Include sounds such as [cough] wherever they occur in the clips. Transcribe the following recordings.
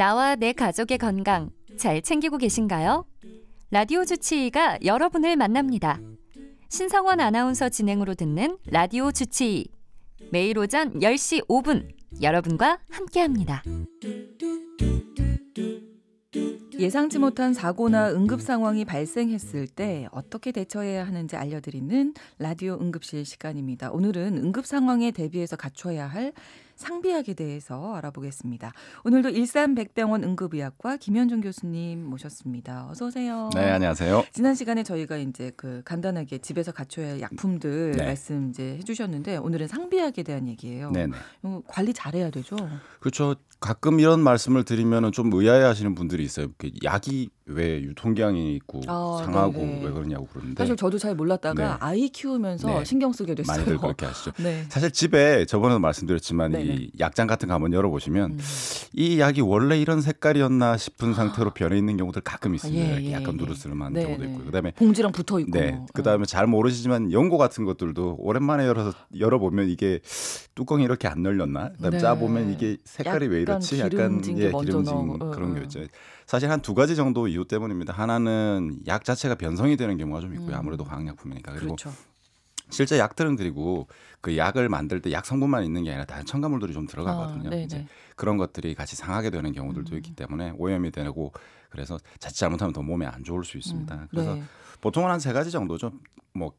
나와 내 가족의 건강 잘 챙기고 계신가요? 라디오 주치의가 여러분을 만납니다. 신성원 아나운서 진행으로 듣는 라디오 주치의 매일 오전 10시 5분 여러분과 함께합니다. 예상치 못한 사고나 응급 상황이 발생했을 때 어떻게 대처해야 하는지 알려드리는 라디오 응급실 시간입니다. 오늘은 응급 상황에 대비해서 갖춰야 할 상비약에 대해서 알아보겠습니다. 오늘도 일산백병원 응급의학과 김현중 교수님 모셨습니다. 어서 오세요. 네, 안녕하세요. 지난 시간에 저희가 이제 그 간단하게 집에서 갖춰야 할 약품들 네. 말씀 이제 해주셨는데 오늘은 상비약에 대한 얘기예요. 네, 네. 이거 관리 잘해야 되죠. 그렇죠. 가끔 이런 말씀을 드리면은 좀 의아해하시는 분들이 있어요. 그 약이 왜 유통기한이 있고 아, 상하고 네네. 왜 그러냐고 그러는데 사실 저도 잘 몰랐다가 네. 아이 키우면서 네. 신경 쓰게 됐어요. 많이들 그렇게 [laughs] 하시죠. 네. 사실 집에 저번에도 말씀드렸지만 네네. 이 약장 같은 거 한번 열어보시면 음. 이 약이 원래 이런 색깔이었나 싶은 상태로 변해 있는 경우들 가끔 있습니다. 예, 이렇게 예, 약간 예. 누르스름한 네, 경우도 네. 있고 그다음에 봉지랑 붙어 있고. 네. 뭐. 그다음에 잘 모르시지만 연고 같은 것들도 오랜만에 열어서 열어보면 이게 뚜껑이 이렇게 안 열렸나? 그다음에 네. 짜 보면 이게 색깔이 왜 이렇지? 약간 기름진 게 예, 기름진 나오고. 그런 어, 게 어. 있죠. 사실 한 두 가지 정도 이유 때문입니다. 하나는 약 자체가 변성이 되는 경우가 좀 있고요. 음. 아무래도 화학약품이니까. 그리고 그렇죠. 실제 약들은 그리고 그 약을 만들 때 약 성분만 있는 게 아니라 다른 첨가물들이 좀 들어가거든요. 아. 이제 그런 것들이 같이 상하게 되는 경우들도 음. 있기 때문에 오염이 되고 그래서 자칫 잘못하면 더 몸에 안 좋을 수 있습니다. 음, 그래서 네. 보통은 한 세 가지 정도죠. 뭐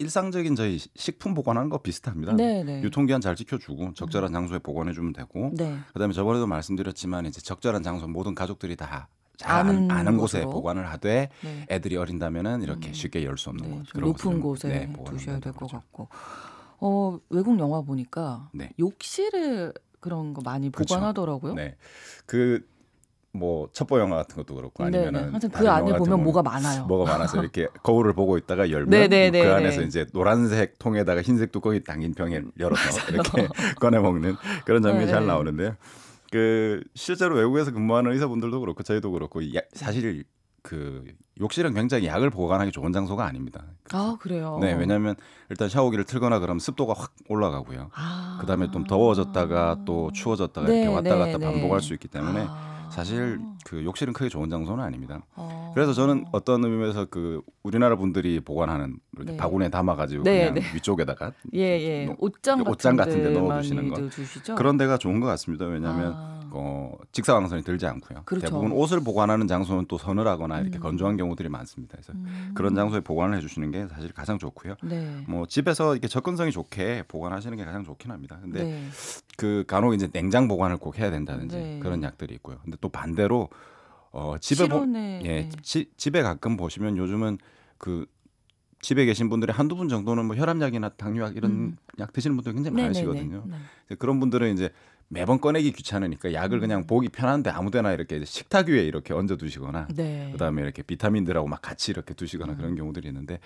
일상적인 저희 식품 보관하는 거 비슷합니다. 네, 네. 유통기한 잘 지켜주고 적절한 장소에 보관해 주면 되고 네. 그다음에 저번에도 말씀드렸지만 이제 적절한 장소 모든 가족들이 다잘 아는 아는, 곳에. 보관을 하되 네. 애들이 어린다면은 이렇게 음. 쉽게 열 수 없는 네, 곳 높은 곳에 네, 두셔야 될 것. 같고. 어, 외국 영화 보니까 네. 욕실에 그런 거 많이. 보관하더라고요. 네. 그 뭐 첩보 영화 같은 것도 그렇고 네, 네. 아니면은 그 안에 보면 뭐가 많아요. 뭐가 많아서 이렇게 [laughs] 거울을 보고 있다가 열면 네, 네, 네, 그 안에서 네. 이제 노란색 통에다가 흰색 뚜껑이 담긴 병에 열어서 [laughs] 이렇게 [laughs] 꺼내 먹는 그런 장면이 네, 잘 네. 나오는데요. 그 실제로 외국에서 근무하는 의사분들도 그렇고 저희도 그렇고 야- 사실 그 욕실은 굉장히 약을 보관하기 좋은 장소가 아닙니다. 아, 그래요. 네, 왜냐하면 일단 샤워기를 틀거나 그러면 습도가 확 올라가고요. 아. 그다음에 좀 더워졌다가 또 추워졌다가 네, 이렇게 왔다 네, 갔다 네. 반복할 수 있기 때문에 아. 사실 그 욕실은 크게 좋은 장소는 아닙니다. 어. 그래서 저는 어떤 의미에서 그 우리나라 분들이 보관하는 이렇게 네. 바구니에 담아가지고 네, 그냥 네. 위쪽에다가 예, 예. 옷장 같은 옷장 같은 데. 많이들 주시죠? 그런 데가 좋은 것 같습니다. 왜냐하면 아. 어, 직사광선이 들지 않고요. 그렇죠. 대부분 옷을 보관하는 장소는 또 서늘하거나 이렇게 음. 건조한 경우들이 많습니다. 그래서 음. 그런 장소에 보관을 해주시는 게 사실 가장 좋고요. 네. 뭐 집에서 이렇게 접근성이 좋게 보관하시는 게 가장 좋긴 합니다. 근데 네. 그 간혹 이제 냉장 보관을 꼭 해야 된다든지 네. 그런 약들이 있고요. 근데 또 반대로 어 집에 보, 실온에 예, 네. 지- 집에 가끔 보시면 요즘은 그 집에 계신 분들이 한두 분 정도는 뭐 혈압약이나 당뇨약 이런 음. 약 드시는 분들 굉장히 네, 네, 많으시거든요. 네. 네. 그런 분들은 이제 매번 꺼내기 귀찮으니까 약을 음. 그냥 보기 편한데 아무데나 이렇게 식탁 위에 이렇게 얹어 두시거나 네. 그다음에 이렇게 비타민들하고 막 같이 이렇게 음. 두시거나 그런 경우들이 있는데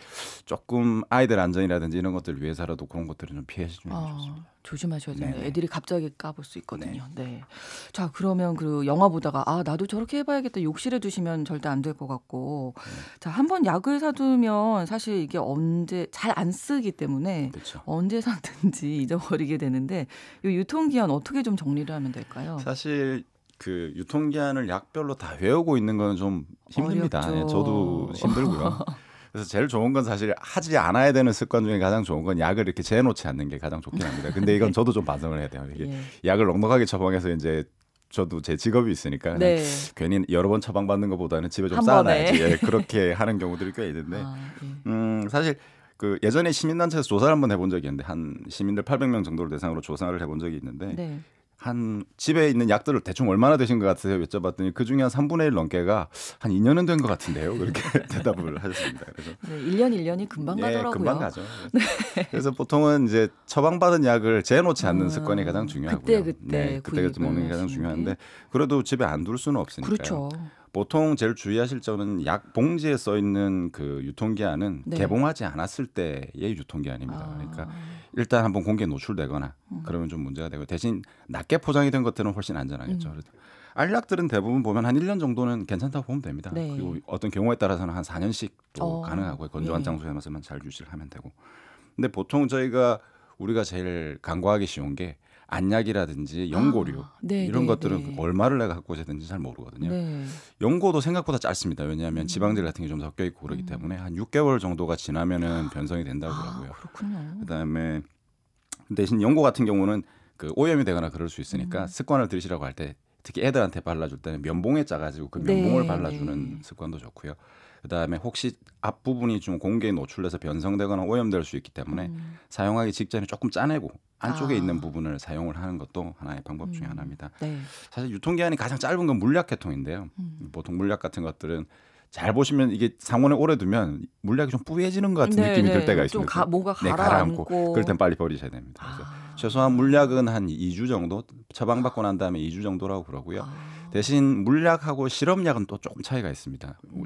조금 아이들 안전이라든지 이런 것들을 위해서라도 그런 것들은 좀 피하시면 아, 좋습니다. 조심하셔야 돼요. 네네. 애들이 갑자기 까볼 수 있거든요. 네. 자, 그러면 그 영화 보다가 아, 나도 저렇게 해봐야겠다. 욕실에 두시면 절대 안 될 것 같고. 네. 자, 한 번 약을 사두면 사실 이게 언제 잘 안 쓰기 때문에 그렇죠. 언제 샀든지 [laughs] 잊어버리게 되는데 이 유통기한 어떻게 좀 정리를 하면 될까요? 사실 그 유통기한을 약별로 다 외우고 있는 건 좀 힘듭니다. 예, 저도 힘들고요. [laughs] 그래서 제일 좋은 건 사실 하지 않아야 되는 습관 중에 가장 좋은 건 약을 이렇게 재놓지 않는 게 가장 좋긴 합니다. 근데 이건 저도 좀 반성을 해야 돼요. 이게 예. 약을 넉넉하게 처방해서 이제 저도 제 직업이 있으니까 네. 괜히 여러 번 처방받는 것보다는 집에 좀. 쌓아놔야지 예, 그렇게 [laughs] 하는 경우들이 꽤 있는데 아, 예. 음, 사실 그 예전에 시민단체에서 조사를 한번 해본 적이 있는데 한 시민들 800명 정도를 대상으로 조사를 해본 적이 있는데 네. 한 집에 있는 약들을 대충 얼마나 되신 것 같으세요? 여쭤봤더니 그 중에 한 3분의 1 넘게가 한 2년은 된 것 같은데요. 그렇게 [laughs] 대답을 하셨습니다. 그래서 네, 1년 1년이 금방 예, 가더라고요. 네. 금방 가죠. [laughs] 그래서 보통은 이제 처방받은 약을 재놓지 않는 음, 습관이 가장 중요하고요. 그때, 그때 네, 그때 그때 먹는 게 가장 중요한데 게. 그래도 집에 안 둘 수는 없으니까요. 그렇죠. 보통 제일 주의하실 점은 약 봉지에 써 있는 그 유통기한은 네. 개봉하지 않았을 때의 유통기한입니다. 아, 그러니까 일단 한번 공기에 노출되거나 음. 그러면 좀 문제가 되고 대신 낮게 포장이 된 것들은 훨씬 안전하겠죠. 음. 알약들은 대부분 보면 한 1년 정도는 괜찮다고 보면 됩니다. 네. 그리고 어떤 경우에 따라서는 한 4년씩 또 어, 가능하고 건조한 예. 장소에서만 잘 유지를 하면 되고. 근데 보통 저희가 우리가 제일 간과하기 쉬운 게 안약이라든지 연고류 아, 네, 이런 네, 것들은 네. 얼마를 내가 갖고 오셔야 되는지 잘 모르거든요. 네. 연고도 생각보다 짧습니다. 왜냐하면 음. 지방질 같은 게 좀 섞여 있고 그러기 때문에 한 6개월 정도가 지나면은 변성이 된다고 아, 그러고요. 그렇군요. 그다음에 대신 연고 같은 경우는 그 오염이 되거나 그럴 수 있으니까 음. 습관을 들이시라고 할 때 특히 애들한테 발라줄 때는 면봉에 짜가지고 그 네, 면봉을 발라주는 네. 습관도 좋고요. 그다음에 혹시 앞 부분이 좀 공기에 노출돼서 변성되거나 오염될 수 있기 때문에 음. 사용하기 직전에 조금 짜내고 안쪽에 아. 있는 부분을 사용을 하는 것도 하나의 방법 중에 음. 하나입니다. 네. 사실 유통기한이 가장 짧은 건 물약 계통인데요. 음. 보통 물약 같은 것들은 잘 보시면 이게 상온에 오래 두면 물약이 좀 뿌얘지는 것 같은 네, 느낌이 네. 들 때가 좀 있습니다. 가, 뭐가 네, 가라앉고. 그럴 땐 빨리 버리셔야 됩니다. 그래서 아. 최소한 물약은 한 2주 정도 처방받고 난 다음에 2주 정도라고 그러고요. 아. 대신 물약하고 실험약은 또 조금 차이가 있습니다. 음.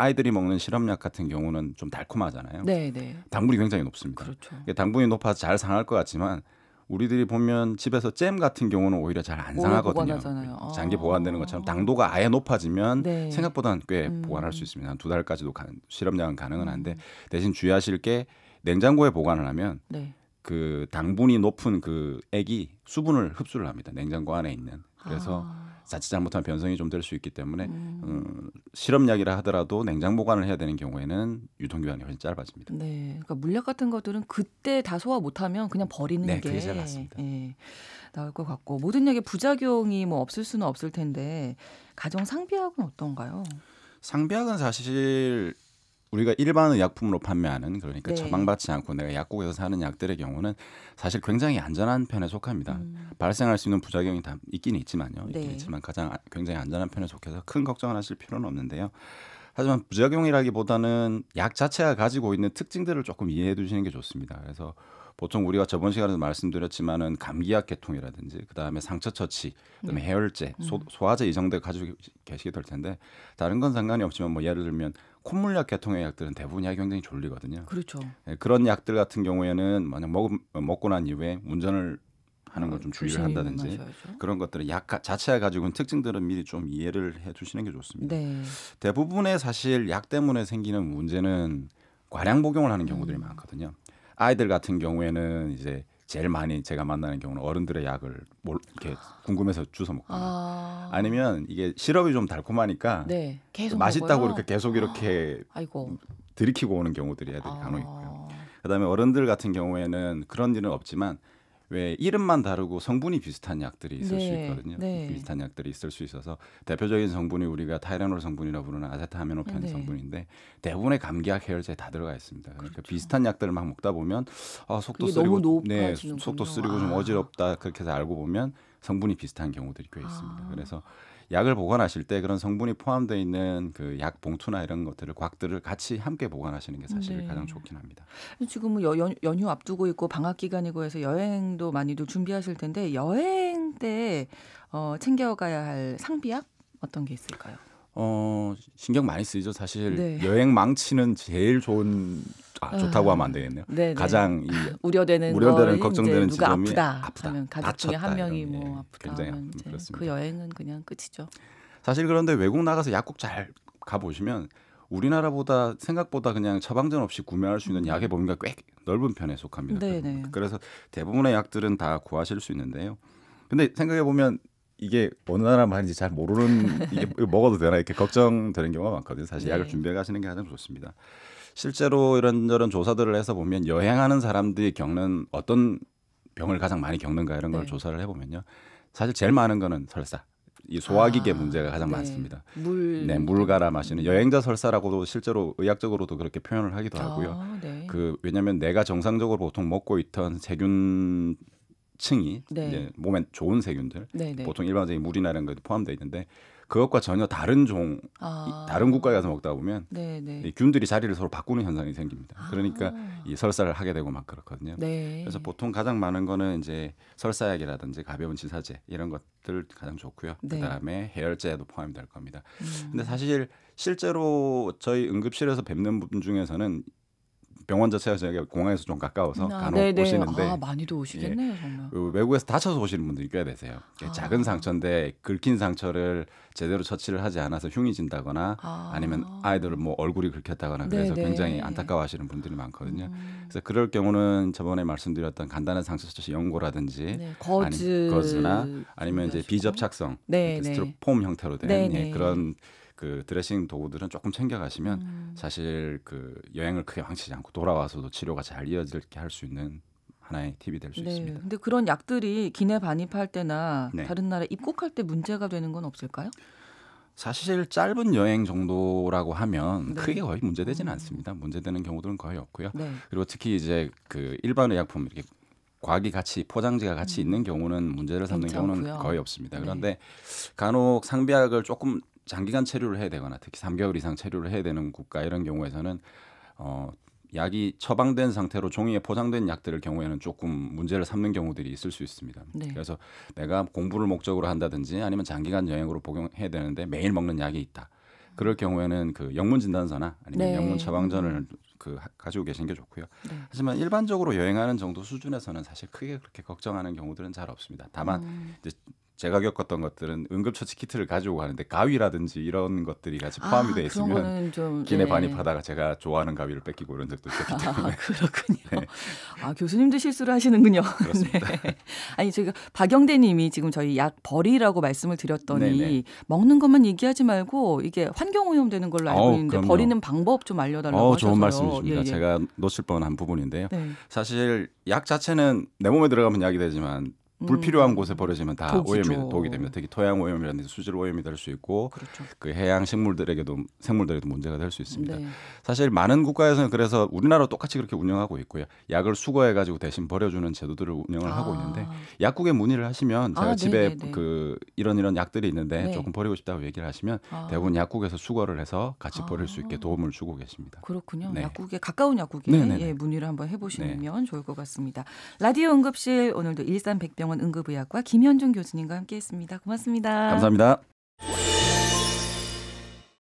저 아이들이 먹는 실험약 같은 경우는 좀 달콤하잖아요. 네, 네. 당분이 굉장히 높습니다. 그렇죠. 당분이 높아서 잘 상할 것 같지만 우리들이 보면 집에서 잼 같은 경우는 오히려 잘 안 상하거든요. 보관하잖아요. 아. 장기 보관되는 것처럼 당도가 아예 높아지면 네. 생각보다는 꽤 음. 보관할 수 있습니다. 한 두 달까지도 가, 실험량은 가능은 한데 음. 대신 주의하실 게 냉장고에 보관을 하면 네. 그 당분이 높은 그 액이 수분을 흡수를 합니다. 냉장고 안에 있는. 그래서 아. 자칫 잘못하면 변성이 좀 될 수 있기 때문에 음. 음, 실험약이라 하더라도 냉장 보관을 해야 되는 경우에는 유통 기한이 훨씬 짧아집니다. 네, 그러니까 물약 같은 것들은 그때 다 소화 못하면 그냥 버리는 네, 게. 예, 나을 것 같고 모든 약의 부작용이 뭐 없을 수는 없을 텐데 가정 상비약은 어떤가요? 상비약은 사실 우리가 일반 의약품으로 판매하는 그러니까 네. 처방받지 않고 내가 약국에서 사는 약들의 경우는 사실 굉장히 안전한 편에 속합니다. 음. 발생할 수 있는 부작용이 다 있긴 있지만요. 있긴 네. 있지만 가장 아- 굉장히 안전한 편에 속해서 큰 걱정을 하실 필요는 없는데요. 하지만 부작용이라기보다는 약 자체가 가지고 있는 특징들을 조금 이해해 두시는 게 좋습니다. 그래서 보통 우리가 저번 시간에도 말씀드렸지만은 감기약 계통이라든지 그다음에 상처 처치, 그다음에 해열제, 소, 음. 소화제 이 정도 가지고 계시게 될 텐데 다른 건 상관이 없지만 뭐 예를 들면 콧물약 계통의 약들은 대부분 약이 굉장히 졸리거든요. 그렇죠. 예, 그런 약들 같은 경우에는 만약 먹, 먹고 난 이후에 운전을 하는 걸 좀 주의를 한다든지 마셔야죠. 그런 것들은 약 가- 자체가 가지고 있는 특징들은 미리 좀 이해를 해 두시는 게 좋습니다. 네. 대부분의 사실 약 때문에 생기는 문제는 과량 복용을 하는 경우들이 음. 많거든요. 아이들 같은 경우에는 이제 제일 많이 제가 만나는 경우는 어른들의 약을 몰- 이렇게 궁금해서 주워 먹거나 아. 아니면 이게 시럽이 좀 달콤하니까 네. 맛있다고 먹어요? 이렇게 계속 이렇게 아이고. 들이키고 오는 경우들이 애들이 간혹 아. 있고요. 그다음에 어른들 같은 경우에는 그런 일은 없지만 왜 이름만 다르고 성분이 비슷한 약들이 있을 수 네, 있거든요. 네. 비슷한 약들이 있을 수 있어서 대표적인 성분이 우리가 타이레놀 성분이라고 부르는 아세타미노펜 네. 성분인데 대부분의 감기약 해열제에 다 들어가 있습니다. 그러니까 그렇죠. 비슷한 약들을 막 먹다 보면 아, 속도 쓰리고 네. 속도 쓰리고 좀 아. 어지럽다 그렇게 해서 알고 보면 성분이 비슷한 경우들이 꽤 있습니다. 아. 그래서 약을 보관하실 때 그런 성분이 포함되어 있는 그 약 봉투나 이런 것들을 곽들을 같이 함께 보관하시는 게 사실 네. 가장 좋긴 합니다. 지금은 여- 연, 연휴 앞두고 있고 방학 기간이고 해서 여행도 많이들 준비하실 텐데 여행 때 어, 챙겨가야 할 상비약 어떤 게 있을까요? 어 신경 많이 쓰이죠. 사실 네. 여행 망치는 제일 좋은 아 좋다고 아, 하면 안 되겠네요. 네, 가장 이 [laughs] 우려되는 우려되는 걱정되는 누가 지점이 아프다, 아프다, 하면 가족 중에 한 다쳤다 명이 이런, 뭐 예, 아프다 하면. 그 여행은 그냥 끝이죠. 사실 그런데 외국 나가서 약국 잘 가보시면 우리나라보다 생각보다 그냥 처방전 없이 구매할 수 있는 약의 범위가 꽤 넓은 편에 속합니다. 음. 네네. 대부분. 그래서 대부분의 약들은 다 구하실 수 있는데요. 근데 생각해 보면 이게 어느 나라 말인지 잘 모르는 이게 [laughs] 먹어도 되나 이렇게 걱정되는 경우가 많거든요. 사실 네. 약을 준비해 가시는 게 가장 좋습니다. 실제로 이런저런 조사들을 해서 보면 여행하는 사람들이 겪는 어떤 병을 가장 많이 겪는가 이런 걸 네. 조사를 해보면요. 사실 제일 많은 거는 설사. 이 소화기계 아, 문제가 가장 네. 많습니다. 물, 네, 물 갈아 마시는 여행자 설사라고도 실제로 의학적으로도 그렇게 표현을 하기도 하고요. 아, 네. 그 왜냐하면 내가 정상적으로 보통 먹고 있던 세균 층이 네. 이제 몸에 좋은 세균들 네, 네. 보통 일반적인 물이나 이런 것도 포함되어 있는데 그것과 전혀 다른 종 이- 아, 다른 국가에 가서 먹다 보면 네, 네. 이 균들이 자리를 서로 바꾸는 현상이 생깁니다. 그러니까 아, 이 설사를 하게 되고 막 그렇거든요. 네. 그래서 보통 가장 많은 거는 이제 설사약이라든지 가벼운 지사제 이런 것들 가장 좋고요. 네. 그다음에 해열제도 포함이 될 겁니다. 음. 근데 사실 실제로 저희 응급실에서 뵙는 분 중에서는 병원 자체가 저희가 공항에서 좀 가까워서 아, 간혹 네네. 오시는데 아, 많이도 오시겠네요, 정말. 그 외국에서 다쳐서 오시는 분들이 꽤 되세요. 아. 작은 상처인데 긁힌 상처를 제대로 처치를 하지 않아서 흉이 진다거나 아. 아니면 아이들 뭐 얼굴이 긁혔다거나 그래서 네네. 굉장히 안타까워하시는 분들이 많거든요. 음. 그래서 그럴 경우는 저번에 말씀드렸던 간단한 상처 처치 연고라든지 네, 거즈 아니, 거즈나 아니면 이제. 비접착성 네, 네. 스티로폼 형태로 된 네, 예, 네. 그런 그 드레싱 도구들은 조금 챙겨가시면 음. 사실 그 여행을 크게 망치지 않고 돌아와서도 치료가 잘 이어질게 할 수 있는 하나의 팁이 될수 네. 있습니다. 근데 그런 약들이 기내 반입할 때나 네. 다른 나라에 입국할 때 문제가 되는 건 없을까요? 사실 짧은 여행 정도라고 하면 네. 크게 거의 문제되지는 음. 않습니다. 문제되는 경우들은 거의 없고요. 네. 그리고 특히 이제 그 일반 의약품 이렇게 과기 같이 포장지가 같이 음. 있는 경우는 문제를 삼는 경우는 괜찮고요. 거의 없습니다. 네. 그런데 간혹 상비약을 조금 장기간 체류를 해야 되거나 특히 3개월 이상 체류를 해야 되는 국가 이런 경우에서는 어 약이 처방된 상태로 종이에 포장된 약들을 경우에는 조금 문제를 삼는 경우들이 있을 수 있습니다. 네. 그래서 내가 공부를 목적으로 한다든지 아니면 장기간 여행으로 복용해야 되는데 매일 먹는 약이 있다. 그럴 경우에는 그 영문 진단서나 아니면 네. 영문 처방전을 그 하- 가지고 계신 게 좋고요. 네. 하지만 일반적으로 여행하는 정도 수준에서는 사실 크게 그렇게 걱정하는 경우들은 잘 없습니다. 다만 음. 제 가 겪었던 것들은 응급처치 키트를 가지고 가는데 가위라든지 이런 것들이 같이 포함이 아, 돼 그런 있으면 좀 기내 네. 반입하다가 제가 좋아하는 가위를 뺏기고 이런 적도 있었기 때문에 아, [laughs] 그렇군요. 네. 아, 교수님도 실수를 하시는군요. [laughs] 그렇습니다. 네. 아니, 제가 박영대 님이 지금 저희 약 버리라고 말씀을 드렸더니 네네. 먹는 것만 얘기하지 말고 이게 환경 오염되는 걸로 알고 어우, 있는데 그럼요. 버리는 방법 좀 알려달라고 어, 하셔서요. 좋은 말씀이십니다. 예, 예. 제가 놓칠 뻔한 부분인데요. 네. 사실 약 자체는 내 몸에 들어가면 약이 되지만 불필요한 음. 곳에 버려지면 다 독이죠. 오염이 독이 됩니다. 특히 토양 오염이라든지 수질 오염이 될 수 있고 그렇죠. 그 해양 식물들에게도 생물들에도 문제가 될 수 있습니다. 네. 사실 많은 국가에서는 그래서 우리나라 똑같이 그렇게 운영하고 있고요. 약을 수거해 가지고 대신 버려주는 제도들을 운영을 하고 있는데 아, 약국에 문의를 하시면 제가 아, 집에 네네네. 그 이런 이런 약들이 있는데 네. 조금 버리고 싶다고 얘기를 하시면 아. 대부분 약국에서 수거를 해서 같이 버릴 수 아. 있게 도움을 주고 계십니다. 그렇군요. 네. 약국에 가까운 약국에. 네. 예, 문의를 한번 해보시면 좋을 것 같습니다. 라디오 응급실 오늘도 일산 백 대학병원 응급의학과 김현중 교수님과 함께했습니다. 고맙습니다. 감사합니다.